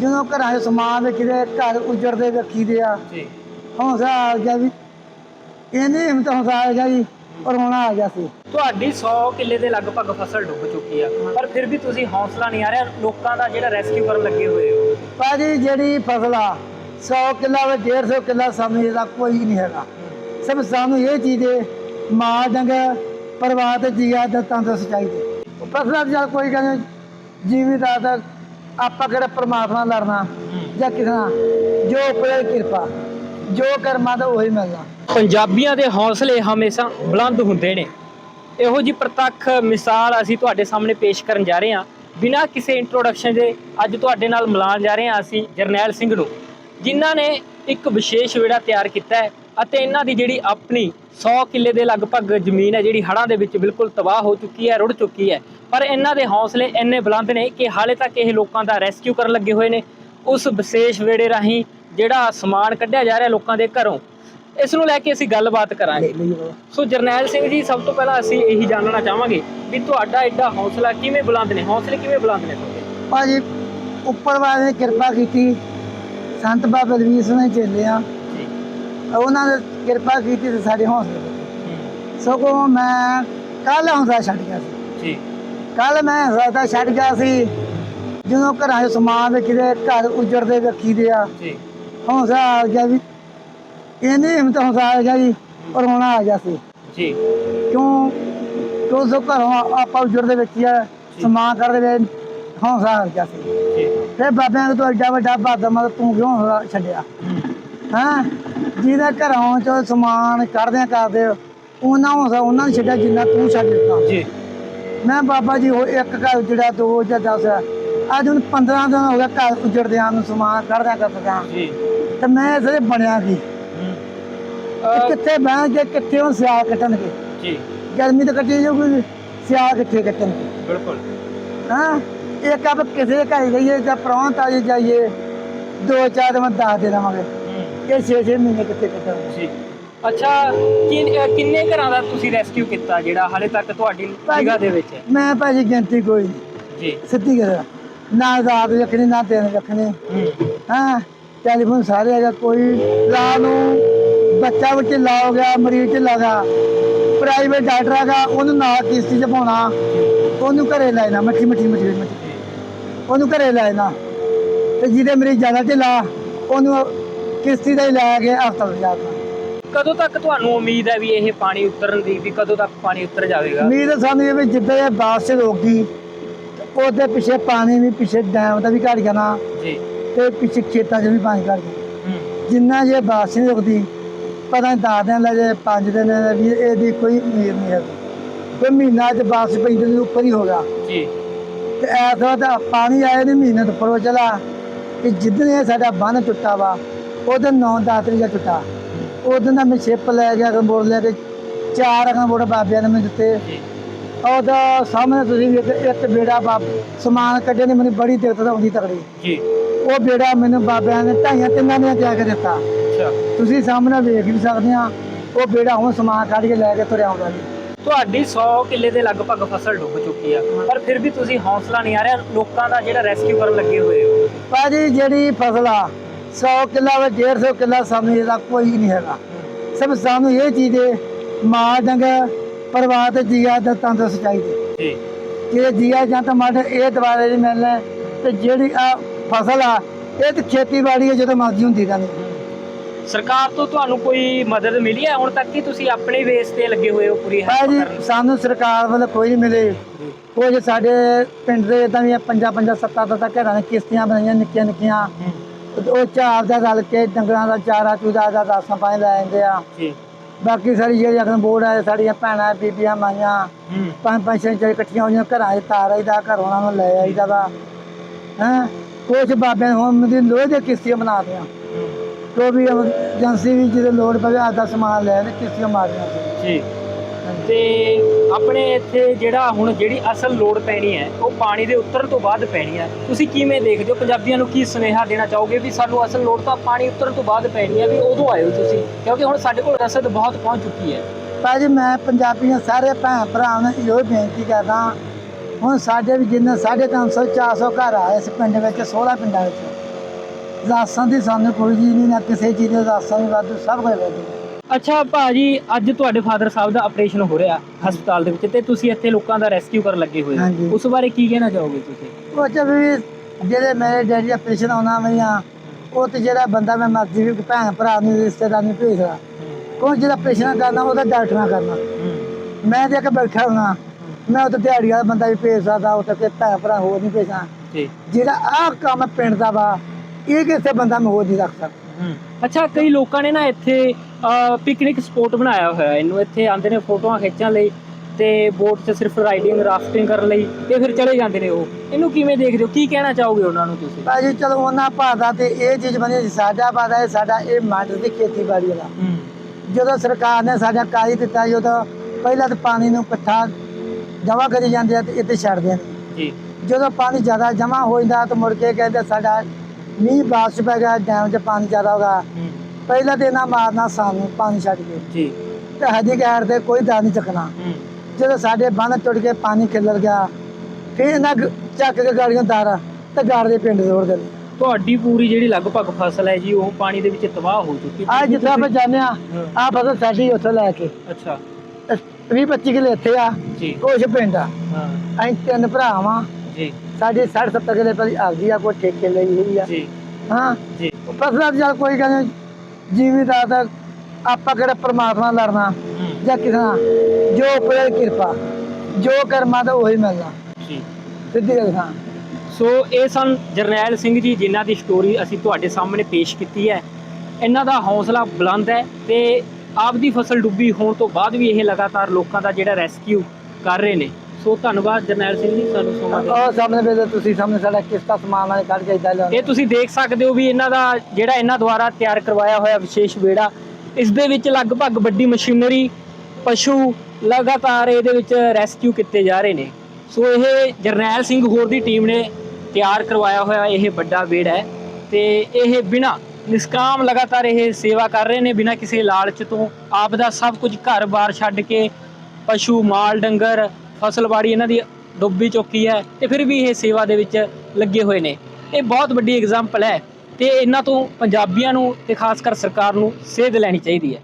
ਜਦੋਂ ਘਰਾਂ 'ਚ ਸਮਾਨ ਵੇਖੀਦੇ ਘਰ ਉਜੜਦੇ ਵੇਖੀਦੇ ਆ ਜੀ। ਹੌਸਲਾ ਆ ਗਿਆ ਵੀ ਇਹਨੇ ਹਿੰਮਤ ਹੌਸਲਾ ਆ ਗਿਆ ਜੀ ਪਰ ਹੋਣਾ ਆ ਗਿਆ ਸੀ। ਤੁਹਾਡੀ 100 ਕਿੱਲੇ ਦੇ ਲਗਭਗ ਫਸਲ ਡੁੱਬ ਚੁੱਕੀ ਆ ਪਰ ਫਿਰ ਵੀ ਤੁਸੀਂ ਹੌਸਲਾ ਨਹੀਂ ਆ ਰਿਹਾ ਲੋਕਾਂ ਦਾ ਜਿਹੜਾ ਰੈਸਕਿਊ ਕਰਨ ਲੱਗੇ ਹੋਏ ਹੋ? ਭਾਜੀ ਜਿਹੜੀ ਫਸਲ ਆ 100 ਕਿੱਲਾ ਵੇ 150 ਕਿੱਲਾ ਸਮੇਂ ਦਾ ਕੋਈ ਨਹੀਂ ਹੈਗਾ। ਸਭ ਸਾਨੂੰ ਇਹ ਚੀਜ਼ ਦੇ ਮਾਂ ਡੰਗ ਪਰਿਵਾਰ ਤੇ ਜੀਆ ਦਾ ਤੰਦਰੁਸਤ ਚਾਹੀਦੇ। ਫਸਲਾਂ ਦੀ ਕੋਈ ਨਹੀਂ ਜੀਵਿਤ ਤਾਂ ਆਪਾਂ ਕਿਹੜਾ ਪਰਮਾਤਮਾ ਲੜਨਾ? ਜਾਂ ਕਿਸੇ ਨਾਲ? ਜੋ ਉੱਪਰ ਕਿਰਪਾ, ਜੋ ਕਰਮਾ ਦਾ ਉਹੀ ਮਿਲਣਾ। ਪੰਜਾਬੀਆਂ ਦੇ ਹੌਸਲੇ ਹਮੇਸ਼ਾ ਬੁਲੰਦ ਹੁੰਦੇ ਨੇ। ਇਹੋ ਜੀ ਪ੍ਰਤੱਖ ਮਿਸਾਲ ਅਸੀਂ ਤੁਹਾਡੇ ਸਾਹਮਣੇ ਪੇਸ਼ ਕਰਨ ਜਾ ਰਹੇ ਹਾਂ। ਬਿਨਾਂ ਕਿਸੇ ਇੰਟਰੋਡਕਸ਼ਨ ਦੇ ਅੱਜ ਤੁਹਾਡੇ ਨਾਲ ਮਿਲਾਉਣ ਜਾ ਰਹੇ ਹਾਂ ਅਸੀਂ ਜਰਨੈਲ ਸਿੰਘ ਨੂੰ, ਜਿਨ੍ਹਾਂ ਨੇ ਇੱਕ ਵਿਸ਼ੇਸ਼ ਵਿੜਾ ਤਿਆਰ ਕੀਤਾ ਹੈ। ਅਤੇ ਇਹਨਾਂ ਦੀ ਜਿਹੜੀ ਆਪਣੀ 100 ਕਿੱਲੇ ਦੇ ਲਗਭਗ ਜ਼ਮੀਨ ਹੈ ਜਿਹੜੀ ਹੜ੍ਹਾਂ ਦੇ ਵਿੱਚ ਬਿਲਕੁਲ ਤਬਾਹ ਹੋ ਚੁੱਕੀ ਹੈ ਰੁੜ ਚੁੱਕੀ ਹੈ। ਪਰ ਇਹਨਾਂ ਦੇ ਹੌਸਲੇ ਇੰਨੇ ਬੁਲੰਦ ਨੇ ਕਿ ਹਾਲੇ ਤੱਕ ਇਹ ਲੋਕਾਂ ਦਾ ਰੈਸਕਿਊ ਕਰਨ ਲੱਗੇ ਹੋਏ ਨੇ। ਉਸ ਵਿਸ਼ੇਸ਼ ਵਿੜੇ ਰਾਹੀਂ ਜਿਹੜਾ ਸਮਾਨ ਕੱਢਿਆ ਜਾ ਰਿਹਾ ਲੋਕਾਂ ਦੇ ਘਰੋਂ ਇਸ ਨੂੰ ਲੈ ਕੇ ਅਸੀਂ ਗੱਲਬਾਤ ਕਰਾਂਗੇ। ਸੋ ਜਰਨੈਲ ਸਿੰਘ ਜੀ ਸਭ ਤੋਂ ਪਹਿਲਾਂ ਅਸੀਂ ਇਹੀ ਜਾਣਨਾ ਚਾਹਾਂਗੇ ਵੀ ਤੁਹਾਡਾ ਐਡਾ ਹੌਸਲਾ ਕਿਵੇਂ ਬੁਲੰਦ ਨੇ? ਹੌਸਲੇ ਕਿਵੇਂ ਬੁਲੰਦ ਨੇ ਤੁਹਾਡੇ? ਭਾਜੀ ਉੱਪਰ ਵਾਲੇ ਨੇ ਕਿਰਪਾ ਕੀਤੀ। ਸੰਤ ਬਾਬਾ ਬਲਵੀਰ ਸਿੰਘ ਨੇ ਚੇਲੇ ਆ ਉਹਨਾਂ ਨੇ ਕਿਰਪਾ ਕੀਤੀ ਤੇ ਸਾਡੇ ਹੌਸਲੇ। ਸਗੋਂ ਮੈਂ ਕੱਲ ਹੌਸਲਾ ਛੱਡ ਗਿਆ ਸੀ। ਜੀ। ਕੱਲ ਮੈਂ ਹੌਸਲਾ ਛੱਡ ਗਿਆ ਸੀ ਜਦੋਂ ਘਰਾਂ 'ਚ ਸਮਾਨ ਵੇਖੀਦੇ ਘਰ ਉਜੜਦੇ ਵੇਖੀਦੇ ਆ। ਜੀ। ਹੌਸਲਾ ਆ ਗਿਆ ਵੀ ਇਹਨੇ ਹਿੰਮਤ ਹੌਸਲਾ ਆ ਗਿਆ ਜੀ ਪਰ ਹੋਣਾ ਆ ਗਿਆ ਸੀ। ਜੀ। ਕਿਉਂ? ਕਿਉਂ ਸੋ ਘਰੋਂ ਆਪਾਂ ਉਜੜਦੇ ਵੇਖੀਆ ਸਮਾਨ ਕਰਦੇ ਵੇ ਹੌਸਲਾ ਆ ਗਿਆ ਸੀ। ਜੀ। ਫਿਰ ਬਾਬਿਆਂ ਤੋਂ ਐਡਾ ਵੱਡਾ ਬਾਦਮ ਤੂੰ ਕਿਉਂ ਹੌਸਲਾ ਛੱਡਿਆ? ਹਾਂ? ਜਿਹਦੇ ਘਰੋਂ ਚੋਂ ਸਮਾਨ ਕੱਢਦਿਆਂ ਕਰਦੇ ਉਹਨਾਂ ਹੌਸਲਾ ਉਹਨਾਂ ਨੇ ਛੱਡਿਆ ਜਿੰਨਾ ਤੂੰ ਛੱਡ ਦਿੱਤਾ। ਜੀ। ਮੈਂ ਬਾਬਾ ਜੀ ਉਹ ਇੱਕ ਘਰ ਜਿਹੜਾ ਦੋ ਜਾਂ 10 ਅੱਜ ਹੁਣ 15 ਦਿਨ ਹੋ ਗਿਆ ਘਰ ਉਜੜਦਿਆਂ ਨੂੰ ਸਮਾਨ ਕੱਢਦਿਆਂ ਕਰਦਿਆਂ ਜੀ। ਤੇ ਮੈਂ ਇਸੇ ਬਣਿਆ ਕੀ? ਕਿੱਥੇ ਬਹਿ ਕੇ ਕਿੱਥੇ ਹੁਣ ਸਿਆਲ ਕੱਟਣਗੇ ਜੀ। ਗਰਮੀ ਤਾਂ ਕੱਟੀ ਜਾਊਗੀ ਸਿਆਲ ਕਿੱਥੇ ਕੱਟਣਗੇ ਬਿਲਕੁਲ। ਹਾਂ? ਇੱਕ ਆਪ ਕਿਸੇ ਘਰ ਗਈਏ ਜਾਂ ਪ੍ਰਾਂਤ ਆ ਜਾਈਏ ਦੋ ਚਾਰ ਦਿਨ ਦੱਸ ਦੇ ਦੇਵਾਂਗੇ। ਇਹ 6-6 ਮਹੀਨੇ ਕਿੱਥੇ ਕੱਟਣਗੇ ਜੀ। ਅੱਛਾ ਕਿੰਨ- ਅਹ, ਕਿੰਨੇ ਘਰਾਂ ਦਾ ਤੁਸੀਂ ਰੈਸਕਿਊ ਕੀਤਾ ਜਿਹੜਾ ਹਾਲੇ ਤੱਕ ਤੁਹਾਡੀ ਨਿਗਾਹ ਦੇ ਵਿੱਚ ਹੈ? ਮੈਂ ਭਾਜੀ ਗਿਣਤੀ ਕੋਈ ਨਹੀਂ। ਜੀ। ਸਿੱਧੀ ਗੱਲ ਨਾ ਰਾਤ ਰੱਖਣੀ ਨਾ ਦਿਨ ਰੱਖਣੀ। ਹੂੰ। ਹਾਂ ਟੈਲੀਫੋਨ ਸਾਰੇ ਹੈਗਾ ਕੋਈ ਲਾ ਨੂੰ ਬੱਚਾ ਵਿੱਚ ਲਾ ਹੋ ਗਿਆ ਮਰੀਜ਼ ਢਿੱਲਾ ਦਾ ਪ੍ਰਾਈਵੇਟ ਡਾਕਟਰ ਹੈਗਾ ਉਹਨੂੰ ਨਾਲ ਕਿਸ਼ਤੀ 'ਚ ਪਾਉਣਾ ਉਹਨੂੰ ਘਰੇ ਲੈਣਾ ਮੱਠੀ ਮੱਠੀ ਮੱਠੀ ਮੱਠੀ। ਉਹਨੂੰ ਘਰੇ ਲੈਣਾ ਤੇ ਜਿਹਦੇ ਮਰੀਜ਼ ਜ਼ਿਆਦਾ ਢਿੱਲਾ ਉਹਨੂੰ ਕਿਸ਼ਤੀ ਦਾ ਹੀ ਲੈ ਕੇ ਹਸਪਤਾਲ ਜਾਣਾ ਕਦੋਂ ਤੱਕ ਤੁਹਾਨੂੰ ਉਮੀਦ ਹੈ ਵੀ ਇਹ ਪਾਣੀ ਉਤਰਨ ਦੀ ਵੀ ਕਦੋਂ ਤੱਕ ਪਾਣੀ ਉਤਰ ਜਾਵੇਗਾ? ਉਮੀਦ ਹੈ ਸਾਨੂੰ ਇਹ ਵੀ ਜਿੱਦਾਂ ਇਹ ਬਾਰਿਸ਼ ਰੋਕੀ ਉਹਦੇ ਪਿੱਛੇ ਪਾਣੀ ਵੀ ਪਿੱਛੇ ਡੈਮ ਦਾ ਵੀ ਘਟ ਜਾਣਾ ਜੀ। ਤੇ ਪਿੱਛੇ ਖੇਤਾਂ 'ਚ ਵੀ ਪਾਣੀ ਘਟ ਜਾਣਾ। ਹੂੰ। ਜਿੰਨਾ ਜੇ ਬਾਰਿਸ਼ ਨਹੀਂ ਰੁਕਦੀ ਪਤਾ ਨਹੀਂ ਦਸ ਦਿਨ ਲੱਗੇ ਪੰਜ ਦਿਨ ਵੀ ਇਹਦੀ ਕੋਈ ਉਮੀਦ ਨਹੀਂ ਹੈ ਕੋਈ ਮਹੀਨਾ ਤੇ ਬਾਰਿਸ਼ ਪੈਂਦੀ ਦੇ ਉੱਪਰ ਹੀ ਹੋ ਗਿਆ। ਜੀ। ਤੇ ਐਸਾ ਤਾਂ ਪਾਣੀ ਆਏ ਨਹੀਂ ਮਹੀਨੇ ਤੋਂ ਉੱਪਰ ਹੋ ਚਲਾ। ਕਿ ਜਿੱਦਣ ਇਹ ਸਾਡਾ ਬੰਨ ਟੁੱਟਾ ਵਾ ਉਹਦੇ 9 10 ਤਰੀਕ ਦਾ ਟੁੱਟਾ। ਉਦੋਂ ਦਾ ਮੈਂ ਛਿਪ ਲੈ ਗਿਆ ਕੰਬੋੜ ਲੈ ਕੇ ਚਾਰ ਕੰਬੋੜ ਬਾਬਿਆਂ ਨੇ ਮੈਨੂੰ ਦਿੱਤੇ। ਉਹਦਾ ਸਾਹਮਣੇ ਤੁਸੀਂ ਵੇਖ ਇੱਕ ਬੇੜਾ ਬਾਬ ਸਮਾਨ ਕੱਢੇ ਨੇ ਮੈਨੂੰ ਬੜੀ ਦਿੱਕਤ ਆਉਂਦੀ ਤਕੜੀ। ਜੀ। ਉਹ ਬੇੜਾ ਮੈਨੂੰ ਬਾਬਿਆਂ ਨੇ ਢਾਈਆਂ ਤਿੰਨਾਂ ਨੇ ਤਿਆਰ ਕੇ ਦਿੱਤਾ। ਅੱਛਾ। ਤੁਸੀਂ ਸਾਹਮਣੇ ਵੇਖ ਵੀ ਸਕਦੇ ਆ ਉਹ ਬੇੜਾ ਹੁਣ ਸਮਾਨ ਕੱਢ ਕੇ ਲੈ ਕੇ ਤੁਰਿਆ ਆਉਂਦਾ ਜੀ। ਤੁਹਾਡੀ 100 ਕਿੱਲੇ ਦੇ ਲਗਭਗ ਫਸਲ ਡੁੱਬ ਚੁੱਕੀ ਆ ਪਰ ਫਿਰ ਵੀ ਤੁਸੀਂ ਹੌਸਲਾ ਨਹੀਂ ਆ ਰਿਹਾ ਲੋਕਾਂ ਦਾ ਜਿਹੜਾ ਰੈਸਕਿਊ ਕਰਨ ਲੱਗੇ ਹੋਏ ਹੋ। ਭਾਜੀ ਜਿਹੜੀ ਫਸਲ ਆ 100 ਕਿੱਲਾ ਵੇ 150 ਕਿੱਲਾ ਸਮੇਂ ਦਾ ਕੋਈ ਨਹੀਂ ਹੈਗਾ। ਸਭ ਸਾਨੂੰ ਇਹ ਚੀਜ਼ ਦੇ ਮਾਂ ਡੰਗ ਪਰਿਵਾਰ ਤੇ ਜੀਆ ਦਾ ਤੰਦਰੁਸਤ ਚਾਹੀਦੇ। ਜੀ। ਕਿ ਜੀਆ ਜਾਂ ਤਾਂ ਮਾਡੇ ਇਹ ਦੁਬਾਰੇ ਨਹੀਂ ਮਿਲਣਾ ਤੇ ਜਿਹੜੀ ਆ ਫਸਲ ਆ ਇਹ ਤੇ ਖੇਤੀਬਾੜੀ ਹੈ ਜਦੋਂ ਮਰਜ਼ੀ ਹੁੰਦੀ ਰਹਿੰਦੀ ਸਰਕਾਰ ਤੋਂ ਤੁਹਾਨੂੰ ਕੋਈ ਮਦਦ ਮਿਲੀ ਹੈ? ਹੁਣ ਤੱਕ ਕਿ ਤੁਸੀਂ ਆਪਣੇ ਬੇਸ ਤੇ ਲੱਗੇ ਹੋਏ ਹੋ ਪੂਰੀ ਭਾਜੀ ਸਾਨੂੰ ਸਰਕਾਰ ਵੱਲੋਂ ਕੋਈ ਨਹੀਂ ਮਿਲੇ। ਕੁਝ ਸਾਡੇ ਪਿੰਡ ਦੇ ਇਦਾਂ ਦੀਆਂ ਪੰਜਾਂ ਪੰਜਾਂ ਸੱਤਾਂ ਸੱਤਾਂ ਘਰਾਂ ਨੇ ਕਿਸ਼ਤੀਆਂ ਬਣਾਈਆਂ ਨਿੱਕੀਆਂ ਨਿੱਕੀਆਂ ਤੇ ਉਹ ਚਾਰ ਦਾ ਰਲ ਕੇ ਡੰਗਰਾਂ ਦਾ ਚਾਰਾ ਚੂਦਾ ਦਾ ਰਾਸਾਂ ਪਾਣੀ ਲੈ ਜਾਂਦੇ ਆ। ਜੀ। ਬਾਕੀ ਸਾਰੀ ਜਿਹੜੀ ਅਗਨ ਬੋਰਡ ਹੈ ਸਾਡੀਆਂ ਭੈਣਾਂ ਬੀਬੀਆਂ ਮਾਈਆਂ ਪੰਜ ਪੰਜ ਛੇ ਛੇ ਇਕੱਠੀਆਂ ਹੋਈਆਂ ਘਰਾਂ 'ਚ ਤਾਰ ਆਈਦਾ ਘਰ ਉਹਨਾਂ ਨੂੰ ਲੈ ਆਈਦਾ ਵਾ। ਹੈਂ? ਕੁਛ ਬਾਬਿਆਂ ਹੁਣ ਮੇਰੀ ਲੋਹੇ ਦੀਆਂ ਕਿਸ਼ਤੀਆਂ ਬਣਾ ਦਿਆਂ। ਜੋ ਵੀ ਏਜੰਸੀ ਵੀ ਜਿਹਦੇ ਲੋੜ ਪਵੇ ਆਦਾ ਸਮਾਨ ਲੈ ਕੇ ਕਿਸ਼ਤੀਆਂ ਮਾਰਦੀਆਂ ਸੀ ਜੀ। ਤੇ ਆਪਣੇ ਇੱਥੇ ਜਿਹੜਾ ਹੁਣ ਜਿਹੜੀ ਅਸਲ ਲੋੜ ਪੈਣੀ ਹੈ, ਉਹ ਪਾਣੀ ਦੇ ਉਤਰਨ ਤੋਂ ਬਾਅਦ ਪੈਣੀ ਹੈ। ਤੁਸੀਂ ਕਿਵੇਂ ਦੇਖਦੇ ਹੋ? ਪੰਜਾਬੀਆਂ ਨੂੰ ਕੀ ਸੁਨੇਹਾ ਦੇਣਾ ਚਾਹੋਗੇ ਵੀ ਸਾਨੂੰ ਅਸਲ ਲੋੜ ਤਾਂ ਪਾਣੀ ਉਤਰਨ ਤੋਂ ਬਾਅਦ ਪੈਣੀ ਹੈ ਵੀ ਉਦੋਂ ਆਇਓ ਤੁਸੀਂ? ਕਿਉਂਕਿ ਹੁਣ ਸਾਡੇ ਕੋਲ ਰਸਦ ਬਹੁਤ ਪਹੁੰਚ ਚੁੱਕੀ ਹੈ। ਭਾਜੀ, ਮੈਂ ਪੰਜਾਬੀਆਂ ਸਾਰੇ ਭੈਣ ਭਰਾਵਾਂ ਨੂੰ ਇਹੋ ਬੇਨਤੀ ਕਰਦਾ ਹੁਣ ਸਾਡੇ ਵੀ ਜਿੰਨੇ 350 400 ਘਰ ਆ ਇਸ ਪਿੰਡ ਵਿੱਚ 16 ਪਿੰਡਾਂ ਵਿੱਚ। ਰਾਸਾਂ ਦੀ ਸਾਨੂੰ ਕੋਈ ਜੀ ਨਹੀਂ, ਨਾ ਕਿਸੇ ਚੀਜ਼ ਦੇ, ਰਾਸਾਂ ਦੀ ਵਾਧੂ ਸਭ ਕੁਝ ਵਾਧੂ ਅੱਛਾ ਭਾਜੀ ਅੱਜ ਤੁਹਾਡੇ ਫਾਦਰ ਸਾਹਿਬ ਦਾ ਆਪਰੇਸ਼ਨ ਹੋ ਰਿਹਾ ਹਸਪਤਾਲ ਦੇ ਵਿੱਚ ਤੇ ਤੁਸੀਂ ਇੱਥੇ ਲੋਕਾਂ ਦਾ ਰੈਸਕਿਊ ਕਰਨ ਲੱਗੇ ਹੋਏ ਹਾਂਜੀ। ਹੋ ਉਸ ਬਾਰੇ ਕੀ ਕਹਿਣਾ ਚਾਹੋਗੇ ਤੁਸੀਂ? ਉਹ ਚ ਵੀ ਜਿਹੜੇ ਮੇਰੇ ਡੈਡੀ ਦਾ ਪੇਸ਼ੈਂਟ ਆਉਣਾ ਮਈਆਂ ਉਹ ਤੇ ਜਿਹੜਾ ਬੰਦਾ ਮੈਂ ਮਰਜ਼ੀ ਵੀ ਭੈਣ ਭਰਾ ਨੂੰ ਰਿਸ਼ਤੇਦਾਰ ਨੂੰ ਭੇਜਦਾ ਕੋਈ ਜਿਹੜਾ ਪੇਸ਼ੈਂਟ ਕਰਨਾ ਉਹਦਾ ਡਾਕਟਰ ਨਾਲ ਕਰਨਾ। ਮੈਂ ਤੇ ਇੱਕ ਬੈਠਾ ਹੁਣਾ ਮੈਂ ਉਹ ਦਿਹਾੜੀ ਵਾਲਾ ਬੰਦਾ ਵੀ ਭੇਜ ਸਕਦਾ ਉਹ ਤੇ ਭੈਣ ਭਰਾ ਹੋਰ ਨਹੀਂ ਭੇਜਣਾ ਜੀ। ਜਿਹੜਾ ਆਹ ਕੰਮ ਪਿੰਡ ਦਾ ਵਾ ਇਹ ਕਿਸੇ ਬੰਦਾ ਮੈਂ ਹੋਰ ਨਹੀਂ ਰੱਖ ਸਕਦਾ। ਅੱਛਾ ਕਈ ਲੋਕਾਂ ਨੇ ਨਾ ਇੱਥੇ ਪਿਕਨਿਕ ਸਪੋਟ ਬਣਾਇਆ ਹੋਇਆ। ਇਹਨੂੰ ਇੱਥੇ ਆਉਂਦੇ ਨੇ ਫੋਟੋਆਂ ਖਿੱਚਣ ਲਈ ਤੇ ਬੋਟ 'ਚ ਸਿਰਫ ਰਾਈਡਿੰਗ ਰਾਫਟਿੰਗ ਕਰਨ ਲਈ ਤੇ ਫਿਰ ਚਲੇ ਜਾਂਦੇ ਨੇ ਉਹ। ਇਹਨੂੰ ਕਿਵੇਂ ਦੇਖਦੇ ਹੋ? ਕੀ ਕਹਿਣਾ ਚਾਹੋਗੇ ਉਹਨਾਂ ਨੂੰ ਤੁਸੀਂ? ਭਾਜੀ ਚਲੋ ਉਹਨਾਂ ਭਾਦਾ ਤੇ ਇਹ ਚੀਜ਼ ਬਣੀ ਸਾਡਾ ਭਾਦਾ ਇਹ ਸਾਡਾ ਇਹ ਮੰਡ ਦੀ ਖੇਤੀਬਾੜੀ ਵਾਲਾ। ਜਦੋਂ ਸਰਕਾਰ ਨੇ ਸਾਡਾ ਕਾਜੀ ਦਿੱਤਾ ਜਦੋਂ ਪਹਿਲਾਂ ਤਾਂ ਪਾਣੀ ਨੂੰ ਇਕੱਠਾ ਜਮ੍ਹਾਂ ਕਰੀ ਜਾਂਦੇ ਆ ਤੇ ਇੱਥੇ ਛੱਡਦੇ ਜੀ। ਜਦੋਂ ਪਾਣੀ ਜ਼ਿਆਦਾ ਜਮ੍ਹਾਂ ਹੋ ਜਾਂਦਾ ਤਾਂ ਮੁੜ ਕੇ ਕਹਿੰਦੇ ਸਾਡਾ ਮੀਂਹ ਬਾਰਿਸ਼ ਪੈ ਗਿਆ ਡੈਮ 'ਚ ਪਾਣੀ ਜ਼ਿਆਦਾ ਹੋਗਾ ਪਹਿਲਾਂ ਤੇ ਇਹਨਾਂ ਮਾਰਨਾ ਸਾਨੂੰ ਪਾਣੀ ਛੱਡ ਕੇ। ਜੀ। ਤੇ ਹਜੀ ਗੈਰ ਤੇ ਕੋਈ ਦਾ ਨਹੀਂ ਚੱਕਣਾ। ਜਦੋਂ ਸਾਡੇ ਬੰਨ ਟੁੱਟ ਕੇ ਪਾਣੀ ਖਿਲਰ ਗਿਆ ਫਿਰ ਇਹਨਾਂ ਗ- ਚੱਕ ਕੇ ਗਾੜੀਆਂ ਤਾਰਾ ਤੇ ਗਾੜ ਦੇ ਪਿੰਡ ਰੋੜ ਦੇ ਤੁਹਾਡੀ ਪੂਰੀ ਜਿਹੜੀ ਲਗਭਗ ਫਸਲ ਹੈ ਜੀ ਉਹ ਪਾਣੀ ਦੇ ਵਿੱਚ ਤਬਾਹ ਹੋ ਚੁੱਕੀ ਆ ਜਿੱਥੇ ਆਪਾਂ ਜਾਂਦੇ ਆ ਆ ਫਸਲ ਸਾਡੀ ਉੱਥੇ ਲੈ ਕੇ। ਅੱਛਾ। 20 25 ਕਿਲੇ ਇੱਥੇ ਆ ਜੀ। ਕੁਛ ਪਿੰਡ ਆ। ਹਾਂ। ਅਸੀਂ ਤਿੰਨ ਭਰਾ ਵਾਂ। ਜੀ। ਸਾਡੀ 60 70 ਕਿਲੇ ਪਹਿਲੀ ਆਪਦੀ ਆ ਕੋਈ ਠੇਕੇ ਲਈ ਹੋਈ ਆ। ਜੀ। ਹਾਂ। ਜੀ। ਫਸਲਾਂ ਦੀ ਚੱਲ ਕੋਈ ਗੱਲ ਨੀ ਜੀਵੀਦਾਰ ਦਾ ਆਪਾਂ ਕਿਹੜਾ ਪ੍ਰਮਾਤਮਾ ਨਾਲ ਲੜਨਾ? ਜਾਂ ਕਿਸੇ ਨਾਲ? ਜੋ ਉੱਪਰ ਕਿਰਪਾ ਜੋ ਕਰਮਾਂ ਦਾ ਉਹੀ ਮਿਲਣਾ। ਜੀ। ਸਿੱਧੀ ਗੱਲ ਹਾਂ। ਸੋ ਇਹ ਸਨ ਜਰਨੈਲ ਸਿੰਘ ਜੀ ਜਿਨ੍ਹਾਂ ਦੀ ਸਟੋਰੀ ਅਸੀਂ ਤੁਹਾਡੇ ਸਾਹਮਣੇ ਪੇਸ਼ ਕੀਤੀ ਹੈ। ਇਹਨਾਂ ਦਾ ਹੌਸਲਾ ਬੁਲੰਦ ਹੈ ਤੇ ਆਪਦੀ ਫਸਲ ਡੁੱਬੀ ਹੋਣ ਤੋਂ ਬਾਅਦ ਵੀ ਇਹ ਲਗਾਤਾਰ ਲੋਕਾਂ ਦਾ ਜਿਹੜਾ ਰੈਸਕਿਊ ਕਰ ਰਹੇ ਨੇ। ਸੋ ਧੰਨਵਾਦ ਜਰਨੈਲ ਸਿੰਘ ਜੀ ਸਾਨੂੰ ਸਮਾਂ ਦੇ ਉਹ ਸਾਹਮਣੇ ਵੇਲੇ ਤੁਸੀਂ ਸਾਹਮਣੇ ਸਾਡਾ ਕਿਸ਼ਤਾ ਸਮਾਨ ਨਾਲ ਕੱਢ ਕੇ ਇਦਾਂ ਲਿਆਉਂਦੇ। ਇਹ ਤੁਸੀਂ ਦੇਖ ਸਕਦੇ ਹੋ ਵੀ ਇਹਨਾਂ ਦਾ ਜਿਹੜਾ ਇਹਨਾਂ ਦੁਆਰਾ ਤਿਆਰ ਕਰਵਾਇਆ ਹੋਇਆ ਵਿਸ਼ੇਸ਼ ਵਿਹੜਾ ਇਸ ਦੇ ਵਿੱਚ ਲਗਭਗ ਵੱਡੀ ਮਸ਼ੀਨਰੀ ਪਸ਼ੂ ਲਗਾਤਾਰ ਇਹਦੇ ਵਿੱਚ ਰੈਸਕਿਊ ਕੀਤੇ ਜਾ ਰਹੇ ਨੇ। ਸੋ ਇਹ ਜਰਨੈਲ ਸਿੰਘ ਹੋਰ ਦੀ ਟੀਮ ਨੇ ਤਿਆਰ ਕਰਵਾਇਆ ਹੋਇਆ ਇਹ ਵੱਡਾ ਵਿਹੜਾ ਹੈ ਤੇ ਇਹ ਬਿਨਾ ਨਿਸਕਾਮ ਲਗਾਤਾਰ ਇਹ ਸੇਵਾ ਕਰ ਰਹੇ ਨੇ ਬਿਨਾ ਕਿਸੇ ਲਾਲਚ ਤੋਂ ਆਪ ਦਾ ਸਭ ਕੁਝ ਘਰ-ਬਾਰ ਛੱਡ ਕੇ ਪਸ਼ੂ ਮਾਲ ਡੰਗਰ ਫਸਲਬਾੜੀ ਇਹਨਾਂ ਦੀ ਡੁੱਬੀ ਚੁੱਕੀ ਹੈ ਤੇ ਫਿਰ ਵੀ ਇਹ ਸੇਵਾ ਦੇ ਵਿੱਚ ਲੱਗੇ ਹੋਏ ਨੇ। ਇਹ ਬਹੁਤ ਵੱਡੀ ਐਗਜ਼ਾਮਪਲ ਹੈ ਤੇ ਇਹਨਾਂ ਤੋਂ ਪੰਜਾਬੀਆਂ ਨੂੰ ਤੇ ਖਾਸ ਕਰ ਸਰਕਾਰ ਨੂੰ ਸੇਧ ਲੈਣੀ ਚਾਹੀਦੀ ਹੈ।